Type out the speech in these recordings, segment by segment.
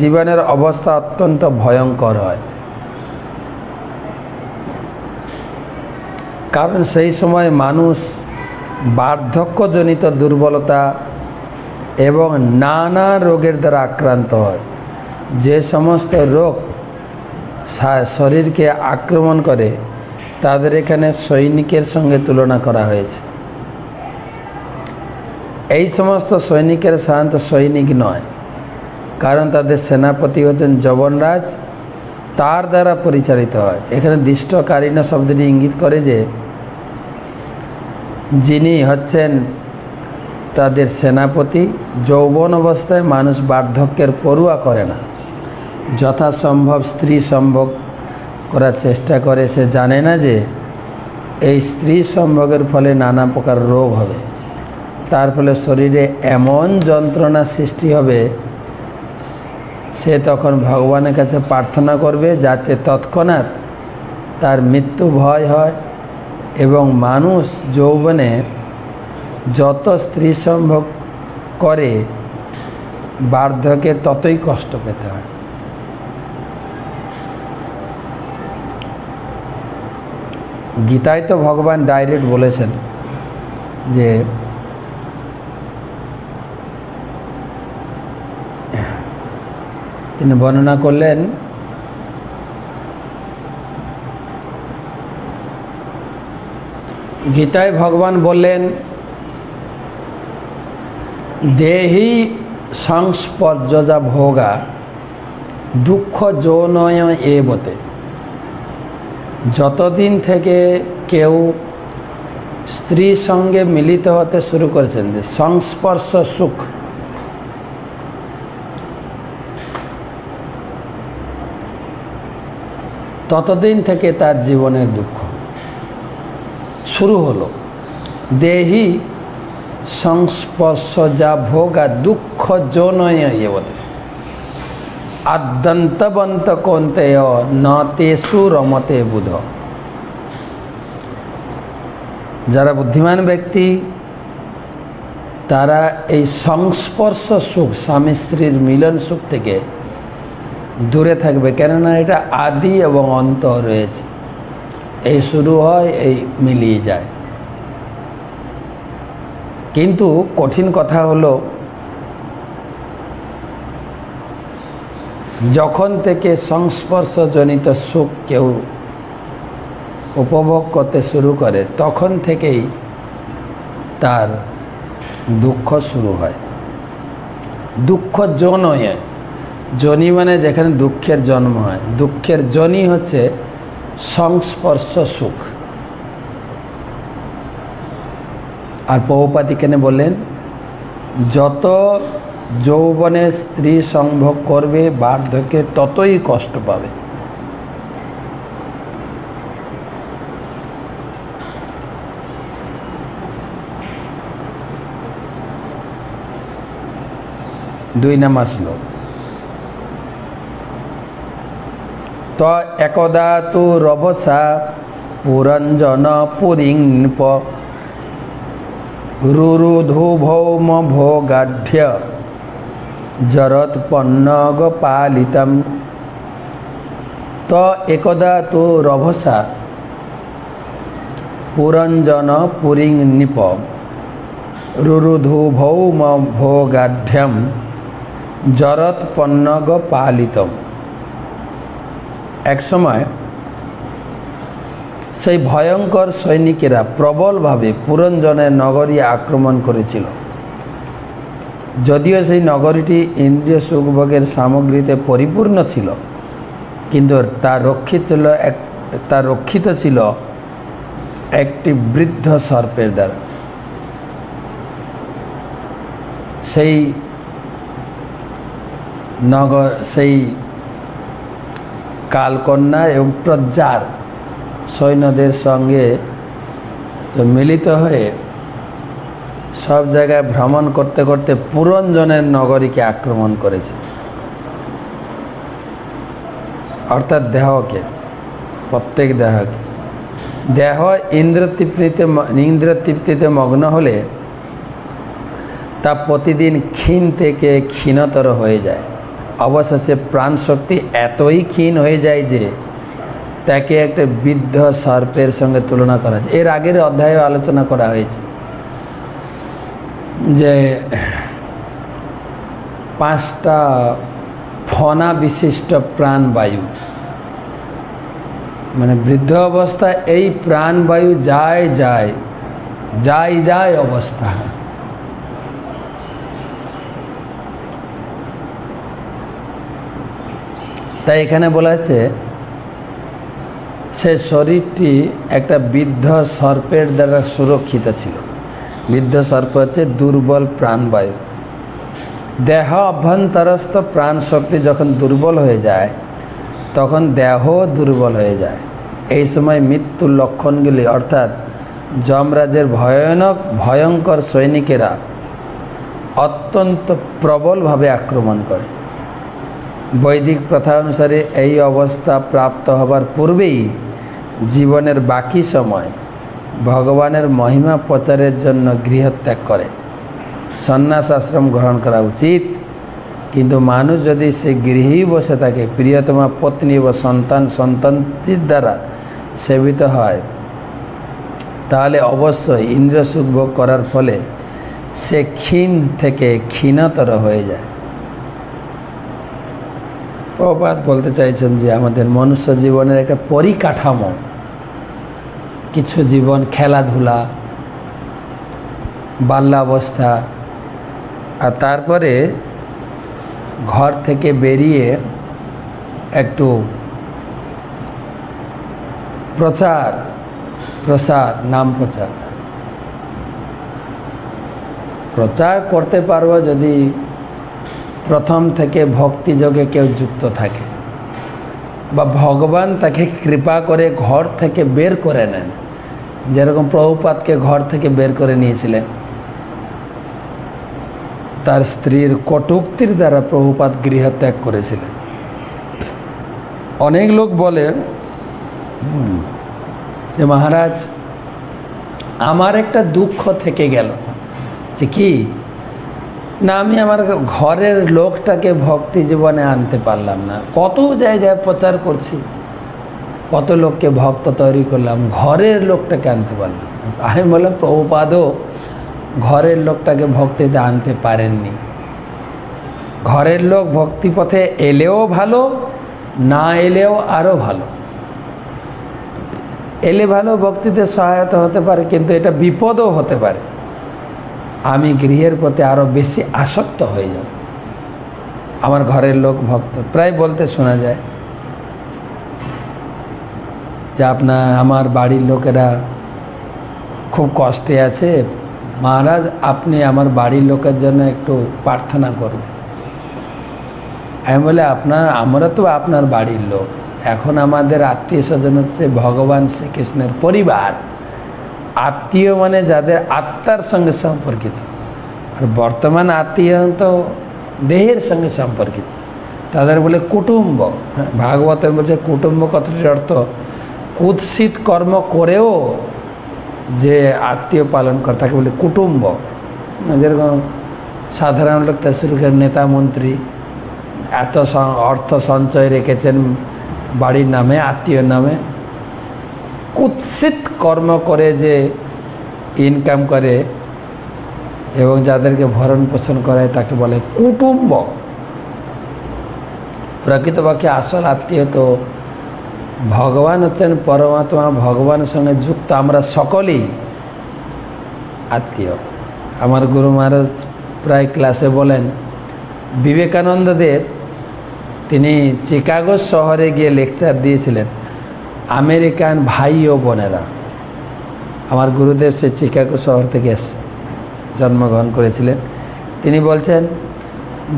জীবনের অবস্থা অত্যন্ত ভয়ঙ্কর হয়। কারণ সেই সময় মানুষ বার্ধক্যজনিত দুর্বলতা এবং নানা রোগের দ্বারা আক্রান্ত হয়। যে সমস্ত রোগ শরীরকে আক্রমণ করে, তাদের এখানে সৈনিকের সঙ্গে তুলনা করা হয়েছে। এই সমস্ত সৈনিকের সাধারণত সৈনিক নয়। কারণ তাদের সেনাপতি হচ্ছেন জবনরাজ। তার দ্বারা পরিচালিত হয়। এখানে দৃষ্টকারীনা শব্দটি ইঙ্গিত করে যে, যিনি হচ্ছেন তাদের সেনাপতি, যৌবন অবস্থায় মানুষ বার্ধক্যের পড়ুয়া করে না। যথাসম্ভব স্ত্রী সম্ভোগ করার চেষ্টা করে। সে জানে না যে, এই স্ত্রী সম্ভোগের ফলে নানা প্রকার রোগ হবে। তার ফলে শরীরে এমন যন্ত্রণা সৃষ্টি হবে সে তখন ভগবানের কাছে প্রার্থনা করবে যাতে তৎক্ষণাৎ তার মৃত্যু ভয় হয় এবং মানুষ যৌবনে যত স্ত্রী সম্ভব করে বার্ধকে ততই কষ্ট পেতে হয়। গীতায় তো ভগবান ডাইরেক্ট বলেছেন যে তিনি বর্ণনা করলেন, গীতায় ভগবান বললেন, দেহি সংস্পর্যজা ভোগা, দুঃখ যৌনয় এবতে। যতদিন থেকে কেউ স্ত্রীর সঙ্গে মিলিত হতে শুরু করেছেন যে সংস্পর্শ সুখ ততদিন থেকে তার জীবনের দুঃখ। শুরু হলো দেহি সংস্পর্শ যা ভোগা দুঃখ যৌনয় বলে। আদ্যন্তবন্ত কোন্তেয় ন তেসু রমতে বুধ। যারা বুদ্ধিমান ব্যক্তি, তারা এই সংস্পর্শ সুখ স্বামী স্ত্রীর মিলন সুখ থেকে দূরে থাকবে, কেননা এটা আদি এবং অন্ত রয়েছে। এই শুরু হয়, এই মিলিয়ে যায়। কিন্তু কঠিন কথা হলো, যখন থেকে সংস্পর্শজনিত সুখ কেউ উপভোগ করতে শুরু করে, তখন থেকেই তার দুঃখ শুরু হয়। দুঃখ জনয়ে জনি মানে যেখানে দুঃখের জন্ম হয়। দুঃখের জনি হচ্ছে সংস্পর্শ সুখ। আর পৌপাতি কেন বললেন, যত যৌবনে স্ত্রী সংভোগ করবে, বার্ধক্যে ততই কষ্ট পাবে। দুই নাম্বার শ্লোক। ত একদা তু রভসা পুরঞ্জন পুরিংপ রুরুধু ভৌম ভোগাঢ্য। জরৎপন্নগ পালিতম ত একদা তু রভসা পুরঞ্জন পুরিং নিপ রুরুধু ভৌম ভোগাঢ্যম জরৎপন্নগ পালিতম এক সময় সেই ভয়ঙ্কর সৈনিকেরা প্রবলভাবে পুরঞ্জনের নগরী আক্রমণ করেছিল। যদিও সেই নগরীটি ইন্দ্রিয় সুখভোগের সামগ্রীতে পরিপূর্ণ ছিল, কিন্তু তা রক্ষিত ছিল এক তা রক্ষিত ছিল একটি বৃদ্ধ সর্পের দ্বারা। সেই নগর, সেই কালকন্যা এবং প্রজ্জার সৈন্যদের সঙ্গে তো মিলিত হয়ে সব জায়গায় ভ্রমণ করতে করতে পুরঞ্জনের নগরীকে আক্রমণ করেছে। অর্থাৎ দেহকে, প্রত্যেক দেহকে। দেহ ইন্দ্রতৃপ্তিতে ইন্দ্রতৃপ্তিতে মগ্ন হলে তা প্রতিদিন ক্ষীণ থেকে ক্ষীণতর হয়ে যায়। অবশেষে প্রাণ শক্তি এতই ক্ষীণ হয়ে যায় যে তাকে একটা বৃদ্ধ সর্পের সঙ্গে তুলনা করা যায়। এর আগের অধ্যায়ে আলোচনা করা হয়েছে যে পাঁচটা ফনা বিশিষ্ট প্রাণবায়ু মানে বৃদ্ধ অবস্থায় এই প্রাণবায়ু যায় যায় যায় যায় অবস্থা। তাই এখানে বলা আছে সে শরীরটি একটা বৃদ্ধ সর্পের দ্বারা সুরক্ষিত ছিল। বৃদ্ধ সর্প হচ্ছে দুর্বল প্রাণবায়ু। দেহ অভ্যন্তরস্থ প্রাণ শক্তি যখন দুর্বল হয়ে যায়, তখন দেহ দুর্বল হয়ে যায়। এই সময় মৃত্যুর লক্ষণগুলি, অর্থাৎ যমরাজের ভয়ানক, ভয়ঙ্কর সৈনিকেরা অত্যন্ত প্রবলভাবে আক্রমণ করে। বৈদিক প্রথা অনুসারে এই অবস্থা প্রাপ্ত হবার পূর্বেই জীবনের বাকি সময় ভগবানের মহিমা প্রচারের জন্য গৃহত্যাগ করে। সন্ন্যাস আশ্রম গ্রহণ করা উচিত। কিন্তু মানুষ যদি সে গৃহেই বসে থাকে, প্রিয়তমা পত্নী ও সন্তান, সন্তানটির দ্বারা সেবিত হয়, তাহলে অবশ্যই ইন্দ্র সুখ ভোগ করার ফলে সে ক্ষীণ থেকে ক্ষীণতর হয়ে যায়। প্রপাত বলতে চাইছেন যে আমাদের মনুষ্য জীবনের একটা পরিকাঠামো। কিছু জীবন খেলাধুলা, বাল্যাবস্থা, আর তারপরে ঘর থেকে বেরিয়ে একটু প্রচার, প্রসার, নাম প্রচার। প্রচার করতে পারব যদি প্রথম থেকে ভক্তিযোগে কেউ যুক্ত থাকে বা ভগবান তাকে কৃপা করে ঘর থেকে বের করে নেন। যেরকম প্রভুপাতকে ঘর থেকে বের করে নিয়েছিলেন। তার স্ত্রীর কটুক্তির দ্বারা প্রভুপাত গৃহত্যাগ করেছিলেন। অনেক লোক বলে যে মহারাজ, আমার একটা দুঃখ থেকে গেল। যে কি? না, আমি আমার ঘরের লোকটাকে ভক্তি জীবনে আনতে পারলাম না। কত জায়গায় প্রচার করছি, কত লোককে ভক্ত তৈরি করলাম, ঘরের লোকটাকে আনতে পারলাম আমি বললাম, প্রভুপাদও, ঘরের লোকটাকে ভক্তিতে আনতে পারেননি। ঘরের লোক ভক্তি পথে এলেও ভালো, না এলেও আরও ভালো। এলে ভালো ভক্তিতে সহায়তা হতে পারে, কিন্তু এটা বিপদও হতে পারে। আমি গৃহের প্রতি আরও বেশি আসক্ত হয়ে যাব। আমার ঘরের লোক ভক্ত। প্রায় বলতে শোনা যায় যে আপনার আমার বাড়ির লোকেরা খুব কষ্টে আছে। মহারাজ, আপনি আমার বাড়ির লোকের জন্য একটু প্রার্থনা করবেন। আমি বলে, আপনার, আমরা তো আপনার বাড়ির লোক। এখন আমাদের আত্মীয় স্বজন হচ্ছে ভগবান শ্রীকৃষ্ণের পরিবার। আত্মীয় মানে যাদের আত্মার সঙ্গে সম্পর্কিত। আর বর্তমান আত্মীয় তো দেহের সঙ্গে সম্পর্কিত। তাদের বলে কুটুম্ব। হ্যাঁ, ভাগবতের বলছে কুটুম্ব কথাটির অর্থ কুৎসিত কর্ম করেও যে আত্মীয় পালন করে তাকে বলে কুটুম্ব। যেরকম সাধারণ লোক থেকে শুরু করে নেতা মন্ত্রী এত অর্থ সঞ্চয় রেখেছেন বাড়ির নামে আত্মীয়র নামে। কুৎসিত কর্ম করে যে ইনকাম করে এবং যাদেরকে ভরণ পোষণ করায় তাকে বলে কুটুম্ব। প্রকৃতপক্ষে আসল আত্মীয় তো ভগবান হচ্ছেন পরমাত্মা ভগবানের সঙ্গে যুক্ত আমরা সকলেই আত্মীয়। আমার গুরু মহারাজ প্রায় ক্লাসে বলেন, বিবেকানন্দ দেব, তিনি চিকাগো শহরে গিয়ে লেকচার দিয়েছিলেন। আমেরিকান ভাই ও বোনেরা, আমার গুরুদেব সে চিকাগো শহর থেকে জন্মগ্রহণ করেছিলেন। তিনি বলছেন,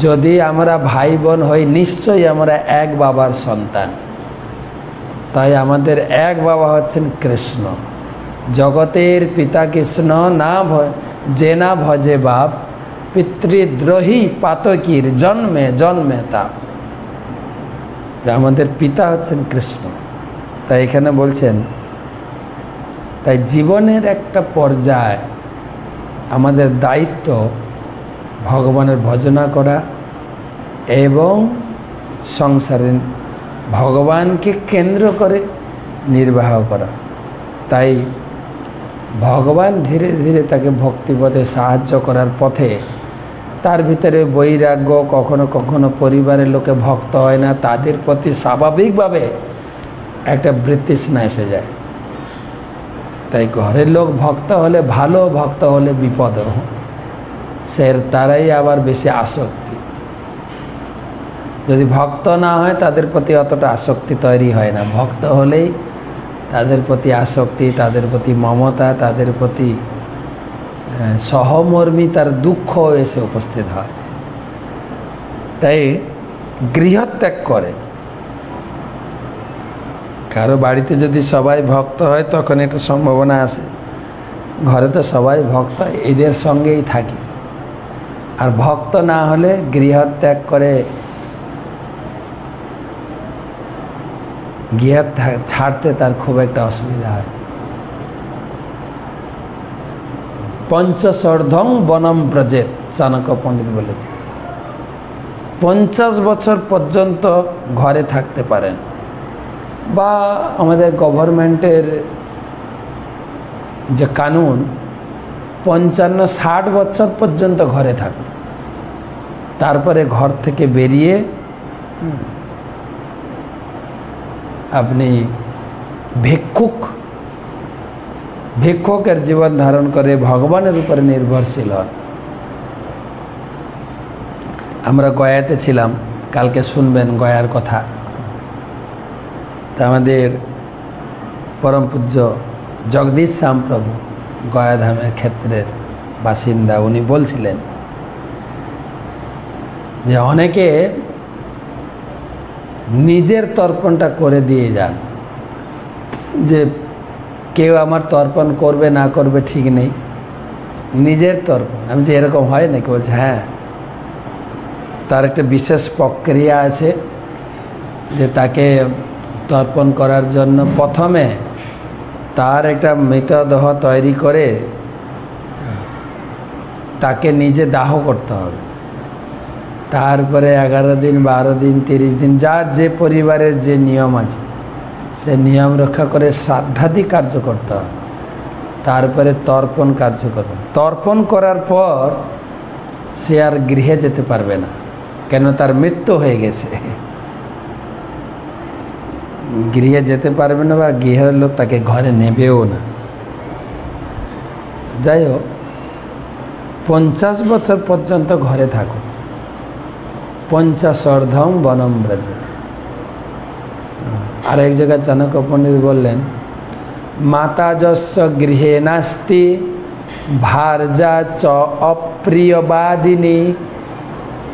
যদি আমরা ভাই বোন হই, নিশ্চয়ই আমরা এক বাবার সন্তান। তাই আমাদের এক বাবা হচ্ছেন কৃষ্ণ। জগতের পিতা কৃষ্ণ, না যে না ভজে বাপ, পিতৃদ্রোহী পাতকীর জন্মে জন্মে তা। আমাদের পিতা হচ্ছেন কৃষ্ণ। তাই এখানে বলছেন, তাই জীবনের একটা পর্যায় আমাদের দায়িত্ব ভগবানের ভজনা করা এবং সংসারে ভগবানকে কেন্দ্র করে নির্বাহ করা। তাই ভগবান ধীরে ধীরে তাকে ভক্তিপথে সাহায্য করার পথে তার ভিতরে বৈরাগ্য কখনো কখনো পরিবারের লোকে ভক্ত হয় না, তাদের প্রতি স্বাভাবিকভাবে একটা বৃত্তিস্না এসে যায়। তাই ঘরের লোক ভক্ত হলে, ভালো ভক্ত হলে বিপদ সে তারাই আবার বেশি আসক্তি। যদি ভক্ত না হয়, তাদের প্রতি অতটা আসক্তি তৈরি হয় না। ভক্ত হলেই তাদের প্রতি আসক্তি, তাদের প্রতি মমতা, তাদের প্রতি সহমর্মী তার দুঃখ এসে উপস্থিত হয়। তাই গৃহত্যাগ করে। কারও বাড়িতে যদি সবাই ভক্ত হয়, তখন এটা সম্ভাবনা আছে। ঘরে তো সবাই ভক্ত, এদের সঙ্গেই থাকি। আর ভক্ত না হলে গৃহত্যাগ করে গৃহ ছাড়তে তার খুব একটা অসুবিধা হয়। পঞ্চশর্ধং বনম ব্রজেত, চাণক্য পণ্ডিত বলেছে। পঞ্চাশ বছর পর্যন্ত ঘরে থাকতে পারেন। বা আমাদের গভর্নমেন্টের যে কানুন পঞ্চান্ন ষাট বছর পর্যন্ত ঘরে থাকুন তারপরে ঘর থেকে বেরিয়ে আপনি ভিক্ষুক ভিক্ষুকের জীবন ধারণ করে ভগবানের উপরে নির্ভরশীল হন। আমরা গয়াতে ছিলাম কালকে শুনবেন গয়ার কথা। তা আমাদের পরম পূজ্য জগদীশ প্রভু গয়াধামের ক্ষেত্রের বাসিন্দা, উনি বলছিলেন যে অনেকে নিজের তর্পণটা করে দিয়ে যান, যে কেউ আমার তর্পণ করবে না করবে ঠিক নেই, নিজের তর্পণ। আমি যে এরকম হয় নাকি? বলছে হ্যাঁ। তার একটা বিশেষ প্রক্রিয়া আছে যে তাকে তর্পণ করার জন্য প্রথমে তার একটা মৃতদেহ তৈরি করে তাকে নিজে দাহ করতে হবে। তারপরে এগারো দিন, বারো দিন, তিরিশ দিন, যার যে পরিবারের যে নিয়ম আছে, সে নিয়ম রক্ষা করে শ্রাদ্ধাদি কার্য করতে হবে। তারপরে তর্পণ কার্য করবে। তর্পণ করার পর সে আর গৃহে যেতে পারবে না, কেন তার মৃত্যু হয়ে গেছে। গৃহে যেতে পারবে না বা গৃহের লোক তাকে ঘরে নেবেও না। যাই হোক পঞ্চাশ বছর পর্যন্ত ঘরে থাকো। পঞ্চাশ অর্ধম বনম আর এক জায়গায় চাণক্য পণ্ডিত বললেন মাতা যস্য গৃহে নাস্তি, ভার্যা চ অপ্রিয়বাদিনী,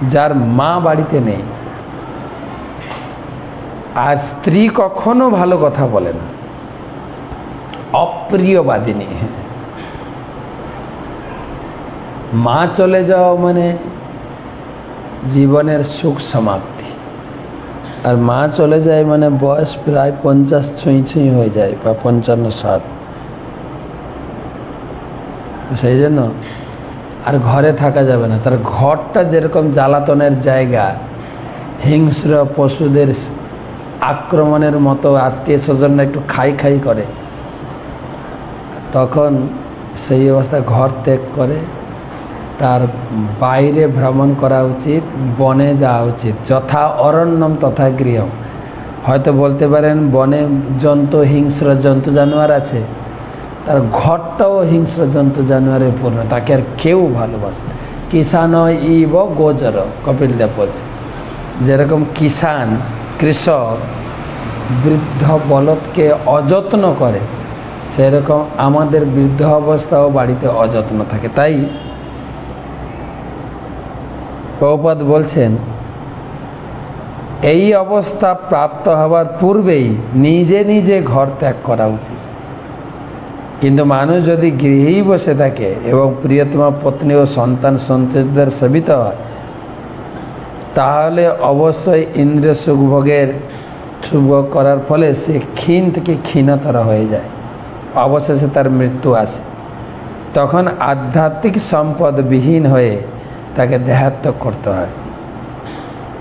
যার মা বাড়িতে নেই। আর স্ত্রী কখনো ভালো কথা বলে না। অপ্রিয়বাদিনী মা চলে যাওয়া মানে জীবনের সুখ সমাপ্তি। আর মা চলে যায় মানে বয়স প্রায় পঞ্চাশ ছুঁই ছুঁই হয়ে যায় বা পঞ্চান্ন ষাট তো সেই জন্য আর ঘরে থাকা যাবে না। তার ঘরটা যেরকম জ্বালাতনের জায়গা, হিংস্র পশুদের আক্রমণের মতো আত্মীয় স্বজনরা একটু খাই খাই করে। তখন সেই অবস্থায় ঘর ত্যাগ করে। তার বাইরে ভ্রমণ করা উচিত, বনে যাওয়া উচিত। যথা অরণ্যম তথা গৃহ হয়তো বলতে পারেন বনে জন্তু, হিংস্র জন্তু, জানোয়ার আছে। তার ঘরটাও হিংস্র জন্তু জানোয়ারে পূর্ণ। তাকে আর কেউ ভালোবাসে কিষান ইব গোচর, কপিল দেব বলছে যেরকম কিষান কৃষক বৃদ্ধ বলদকে অযত্ন করে, সেরকম আমাদের বৃদ্ধ অবস্থাও বাড়িতে অযত্ন থাকে। তাই প্রভুপাদ বলছেন, এই অবস্থা প্রাপ্ত হওয়ার পূর্বেই নিজে নিজে ঘর ত্যাগ করা উচিত। কিন্তু মানুষ যদি গৃহেই বসে থাকে এবং প্রিয়তমা পত্নী ও সন্তান সন্ততিদের সেবিত হয় তাহলে অবশ্যই ইন্দ্রিয় সুখভোগের সুভোগ করার ফলে সে ক্ষীণ থেকে ক্ষীণতর হয়ে যায়। অবশেষে তার মৃত্যু আসে। তখন আধ্যাত্মিক সম্পদ বিহীন হয়ে তাকে দেহাত্মক করতে হয়।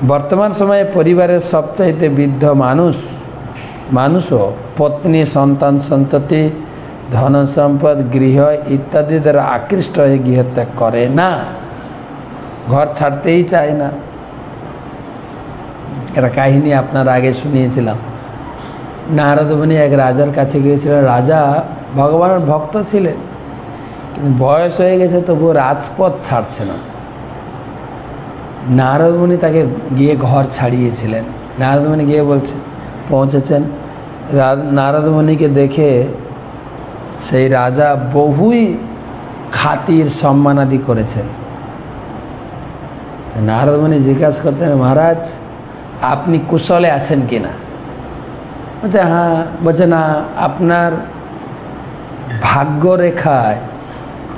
বর্তমান সময়ে পরিবারের সবচাইতে বৃদ্ধ মানুষ, মানুষও পত্নী, সন্তান, সন্ততি, ধন সম্পদ, গৃহ ইত্যাদি দ্বারা আকৃষ্ট হয়ে গৃহত্যাগ করে না। ঘর ছাড়তেই চায় না। একটা কাহিনী আপনার আগে শুনিয়েছিলাম। নারদমণি এক রাজার কাছে গিয়েছিলেন। রাজা ভগবানের ভক্ত ছিলেন, কিন্তু বয়স হয়ে গেছে, তবুও রাজপথ ছাড়ছে না। নারদমণি তাকে গিয়ে ঘর ছাড়িয়েছিলেন। নারদমণি গিয়ে বলছে, পৌঁছেছেন। নারদমণিকে দেখে সেই রাজা বহুই খাতির সম্মানাদি করেছেন। নারদমণি জিজ্ঞাসা করছেন, মহারাজ আপনি কুশলে আছেন কি না বলছে হ্যাঁ বলছে, না, আপনার ভাগ্যরেখায়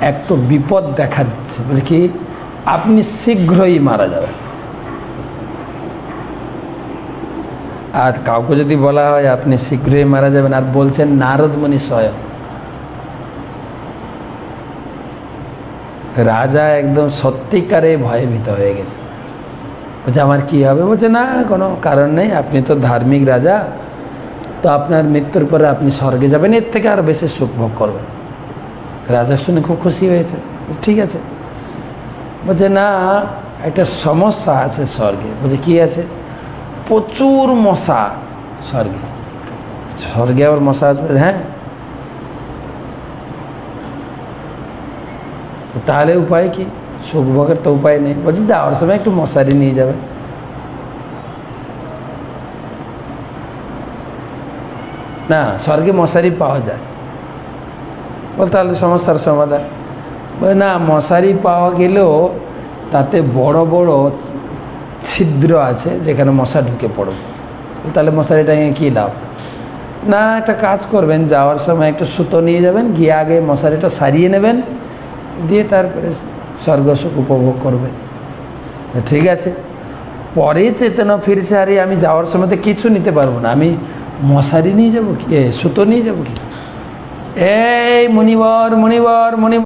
একটু বিপদ দেখা দিচ্ছে। বলছে, কি? আপনি শীঘ্রই মারা যাবেন। আর কাউকে যদি বলা হয়, আপনি শীঘ্রই মারা যাবেন, আর বলছেন নারদমণি স্বয়ং। রাজা একদম সত্যিকারে ভয়ভীত হয়ে গেছে। বলছে, আমার কি হবে? বলছে, না, কোনো কারণ নেই, আপনি তো ধার্মিক রাজা, তো আপনার মৃত্যুর পরে আপনি স্বর্গে যাবেন, এর থেকে আরও বেশি সুখ ভোগ করবেন। রাজা শুনে খুব খুশি হয়েছে ঠিক আছে। বলছে, না, একটা সমস্যা আছে স্বর্গে। বলছে, কি আছে? প্রচুর মশা স্বর্গে। স্বর্গে আবার মশা আসবে? হ্যাঁ। তাহলে উপায় কি? সুখ ভোগের তো উপায় নেই। বলছি, যাওয়ার সময় একটু মশারি নিয়ে যাবে। না, স্বর্গে মশারি পাওয়া যায়। বল তাহলে সমস্যার সমাধান। বলে, না, মশারি পাওয়া গেলেও তাতে বড় বড় ছিদ্র আছে যেখানে মশা ঢুকে পড়বে। তাহলে মশারিটা নিয়ে কী লাভ? না, একটা কাজ করবেন, যাওয়ার সময় একটা সুতো নিয়ে যাবেন, গিয়ে আগে মশারিটা সারিয়ে নেবেন, দিয়ে তারপরে স্বর্গ সুখ উপভোগ করবে। ঠিক আছে? পরে চেতনা ফিরছে আরে আমি যাওয়ার সময় কিছু নিতে পারব না। আমি মশারি নিয়ে যাব কি? এ, সুতো নিয়ে যাব কি? এই মণিবর মণিবর মণিবর